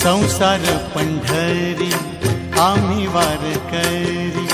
संसार पंढरी आम्ही वारकरी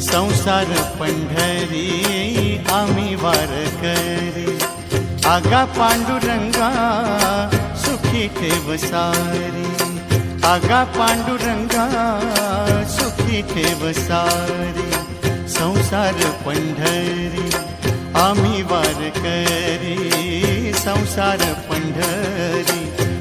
संसार पंढरी आम्ही वारकरी आगा पांडुरंगा सुखी ठेव सारी. आगा पांडुरंगा सुखी ठेव सारी. संसार पंढरी आम्ही वारकरी संसार पंढरी